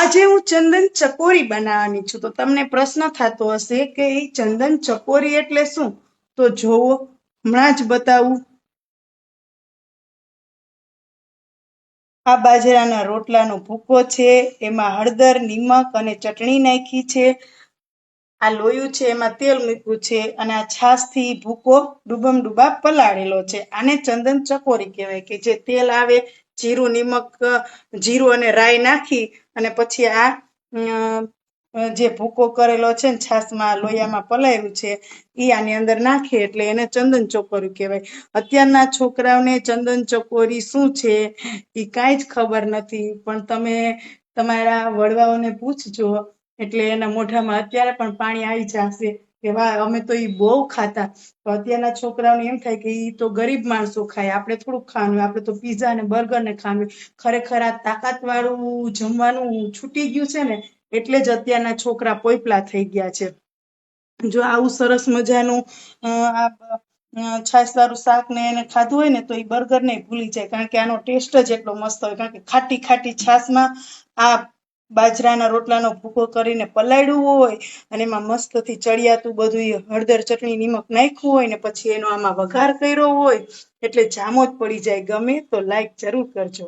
આજે હું ચંદન ચકોરી બનાવવાની છું. તો તમને પ્રશ્ન થતો હશે કે એ ચંદન ચકોરી એટલે શું? તો જોવો, હમણાં જ બતાવું. આ બાજરાના રોટલાનો ભૂકો છે, એમાં હળદર, નિમક અને ચટણી નાખી છે. આ લોયું છે, એમાં તેલ મૂક્યું છે અને આ છાશથી ભૂકો ડૂબમ ડૂબા પલાળેલો છે. આને ચંદન ચકોરી કહેવાય કે જે તેલ આવે, જીરું, નિમક, જીરું અને રાઈ નાખી અને પછી આ જે ભૂકો કરેલો છે ને છાશમાં લોયામાં પલાયું છે એ આની અંદર નાખે એટલે એને ચંદન ચોકોરી કહેવાય. અત્યારના છોકરાઓને ચંદન ચોકોરી શું છે એ કાંઈ જ ખબર નથી. પણ તમે તમારા વડવાઓને પૂછજો. એટલે એના મોઢામાં અત્યારે પણ પાણી આવી જશે કે વાહ, અમે તો એ બહુ ખાતા. તો અત્યારના છોકરાઓને એમ થાય કે એ તો ગરીબ માણસો ખાય. આપણે થોડુંક ખાવાનું આપણે તો પીઝા ને બર્ગર ને ખાવાનું ખરેખર આ તાકાત વાળું જમવાનું છૂટી ગયું છે ને, એટલે જ અત્યારના છોકરા પોપલા થઈ ગયા છે. જો આવું સરસ મજાનું આ છાશવાળું શાક ને એને ખાધું હોય ને, તો એ બર્ગર ને ભૂલી જાય. કારણ કે આનો ટેસ્ટ જ એટલો મસ્ત હોય. કારણ કે ખાટી ખાટી છાશમાં આ બાજરાના રોટલાનો ભૂકો કરીને પલાળ્યું હોય અને એમાં મસ્તથી ચડિયાતું બધું હળદર ચટણી, નિમક નાખ્યું હોય ને પછી એનો આમાં વઘાર કર્યો હોય એટલે જામો જ પડી જાય ગમે તો લાઈક જરૂર કરજો.